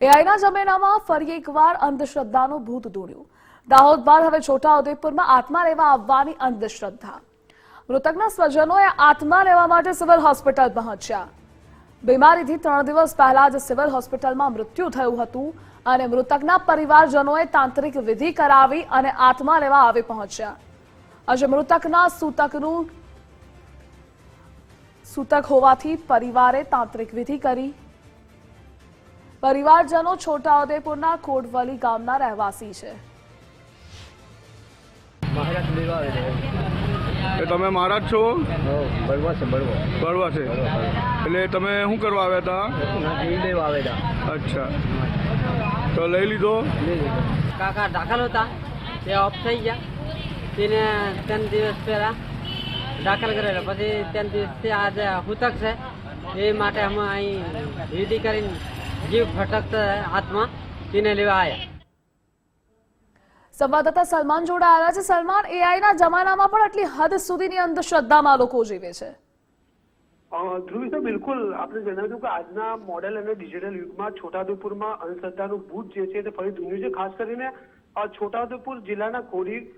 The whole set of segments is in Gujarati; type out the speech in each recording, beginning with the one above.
એઆઈના જમાનામાં ફરી એકવાર અંધશ્રદ્ધાનું ભૂત દોડ્યું. દાહોદ બાદ હવે છોટાઉદેપુરમાં આત્મા રહેવા આવવાની અંધશ્રદ્ધા. મૃતકના સ્વજનોએ આત્મા લેવા માટે સિવિલ હોસ્પિટલ પહોંચ્યા. બીમારીથી ત્રણ દિવસ પહેલા જ સિવિલ હોસ્પિટલમાં મૃત્યુ થયું હતું અને મૃતકના પરિવારજનોએ તાંત્રિક વિધિ કરાવી અને આત્મા લેવા આવી પહોંચ્યા. આજે મૃતકના સૂતકનું સૂતક હોવાથી પરિવારે તાંત્રિક વિધિ કરી પરિવારજનો છોટાઉદેપુરના કોટવલી ગામના રહેવાસી છે. તમે મહારાજ છો? હો બળવા છે બળવો. છે. એટલે તમે શું કરવા આવ્યા હતા? નાથી લેવા આવે અચ્છા. તો લઈ લીધો? કાકા દાખલ હતા. તે ઓફ થઈ ગયા. તેને ત્રણ દિવસ પહેલા દાખલ કરેલા. પછી ત્રણ દિવસથી આજે હૂતક છે. એ માટે અમે અહીં વિધિ કરીને જીવ ફટકતા હાથમાં તેને લેવા આવ્યા સંવાદદાતા સલમાન જોડાયેલા છે. સલમાન એઆઈના જમાનામાં પણ આટલી હદ સુધીની અંધશ્રદ્ધામાં લોકો જીવે છે. અ, ધ્રુવી તો બિલકુલ. આપણે જણાવ્યું કે આજના મોડેલ અને ડિજિટલ યુગમાં છોટાઉદેપુરમાં અંધશ્રદ્ધાનું ભૂત જે છે તે ફરી ધૂન્યું છે. ખાસ કરીને છોટાઉદેપુર જિલ્લાના કોરી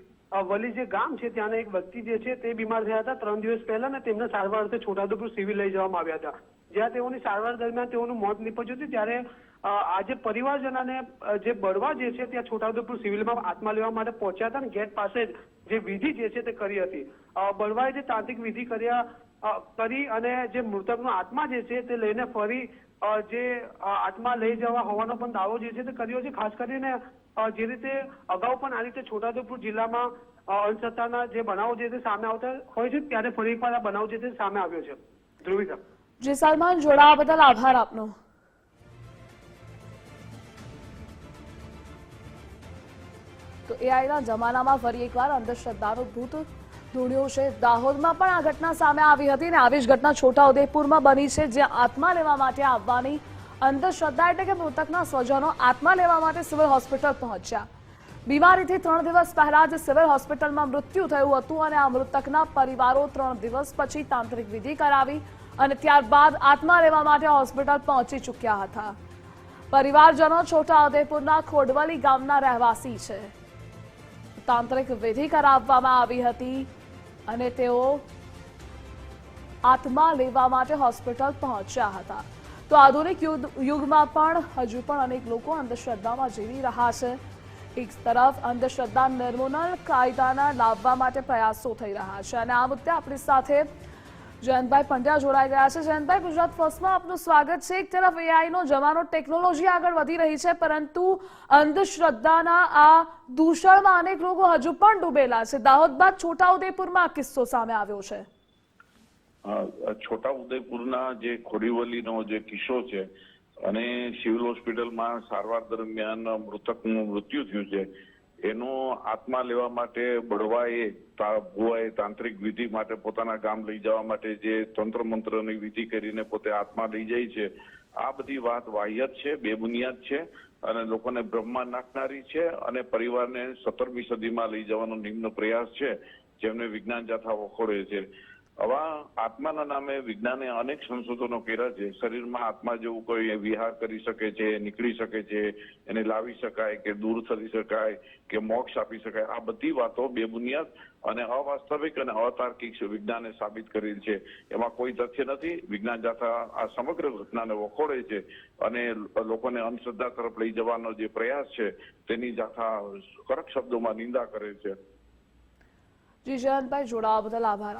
વલી જે ગામ છે ત્યાંના એક વ્યક્તિ જે છે તે બીમાર થયા હતા. ત્રણ દિવસ પહેલા ને તેમને સારવાર અર્થે છોટાઉદેપુર સિવિલ લઈ જવામાં આવ્યા હતા. જ્યાં તેઓની સારવાર દરમિયાન તેઓનું મોત નીપજ્યું હતું ત્યારે આજે પરિવારજનોને અ, જે બળવા જે છે ત્યાં છોટાઉદેપુર સિવિલમાં આત્મા લેવા માટે પહોંચ્યા હતા ને ગેટ પાસે જ વિધિ જે છે તે કરી હતી. બળવાએ જે તાંત્રિક વિધિ કર્યા કરી અને જે મૃતકનો આત્મા જે છે તે લઈને ફરી જે આત્મા લઈ જવા હોવાનો પણ દાવો જે છે તે કર્યો છે. ખાસ કરીને જે રીતે અગાઉ પણ આ રીતે છોટાઉદેપુર જિલ્લામાં અણસત્તાના જે બનાવો જે છે સામે આવતા હોય છે ત્યારે ફરી એકવાર આ બનાવ જે છે સામે આવ્યો છે. ધ્રુવી સર જે સલમાન જોડાવા બદલ આભાર આપનો તો એઆઈના જમાનામાં ફરી એકવાર અંધશ્રદ્ધાનું ભૂત ધૂળ્યું છે. દાહોદમાં પણ આ ઘટના સામે આવી હતી અને આવી જ ઘટના છોટાઉદેપુરમાં બની છે જ્યાં આત્મા લેવા માટે આવવાની અંધશ્રદ્ધા એટલે કે મૃતકના સ્વજનો આત્મા લેવા માટે સિવિલ હોસ્પિટલ પહોંચ્યા. બીમારીથી ત્રણ દિવસ પહેલા જ સિવિલ હોસ્પિટલમાં મૃત્યુ થયું હતું અને આ મૃતકના પરિવારો ત્રણ દિવસ પછી તાંત્રિક વિધિ કરાવી અને ત્યારબાદ આત્મા લેવા માટે હોસ્પિટલ પહોંચી ચૂક્યા હતા. પરિવારજનો છોટાઉદેપુરના ખોડવલી ગામના રહેવાસી છે. તાંત્રિક વિધિ કરાવવામાં આવી હતી અને તેઓ આત્મા લેવા માટે હોસ્પિટલ પહોંચ્યા હતા. તો આધુનિક યુગ- યુગમાં પણ હજુ પણ અનેક લોકો અંધશ્રદ્ધામાં જીવી રહ્યા છે. એક તરફ અંધશ્રદ્ધા નિર્મૂલન કાયદાના લાવવા માટે પ્રયાસો થઈ રહ્યા છે. અને આ મુદ્દે આપણી સાથે જયંતભાઈ પંડ્યા જોડાઈ ગયા છે. જયંતભાઈ ગુજરાત ફર્સ્ટમાં આપનું સ્વાગત છે. એક તરફ એઆઈ નો જમાનો ટેકનોલોજી આગળ વધી રહી છે પરંતુ અંધશ્રદ્ધાના આ દૂષણમાં અનેક લોકો હજુ પણ ડૂબેલા છે. દાહોદ બાદ છોટાઉદેપુરમાં આ કિસ્સો સામે આવ્યો છે. અ, છોટા ઉદયપુરના જે ખોડીવલીનો જે કિસ્સો છે અને સિવિલ હોસ્પિટલમાં સારવાર દરમિયાન મૃતકનું મૃત્યુ થયું છે એનો આત્મા લેવા માટે બળવાએ ભુવાએ તાંત્રિક વિધિ માટે પોતાના ગામ લઈ જવા માટે જે તંત્ર મંત્રની વિધિ કરીને પોતે આત્મા લઈ જાય છે, આ બધી વાત વાહિયાત છે, બેબુનિયાદ છે અને લોકોને બ્રહ્મા નાખનારી છે અને પરિવારને સત્તરમી સદીમાં લઈ જવાનો નિમ્ન પ્રયાસ છે, જેમને વિજ્ઞાન જાથા વખોડે છે. આવા આત્માના નામે વિજ્ઞાને અનેક સંશોધનો કર્યા છે. શરીરમાં આત્મા જેવું કોઈ વિહાર કરી શકે છે, નીકળી શકે છે, એને લાવી શકાય કે દૂર થઈ શકાય કે મોક્ષ આપી શકાય. આ બધી વાતો બેબુનિયાદ અને અવાસ્તવિક અને અતાર્કિક વિજ્ઞાને સાબિત કરેલ છે. એમાં કોઈ તથ્ય નથી. વિજ્ઞાન જાથા આ સમગ્ર ઘટનાને વખોડે છે અને લોકોને અંધશ્રદ્ધા તરફ લઈ જવાનો જે પ્રયાસ છે તેની જાથા કડક શબ્દોમાં નિંદા કરે છે. જી જોડાવા બદલ આભાર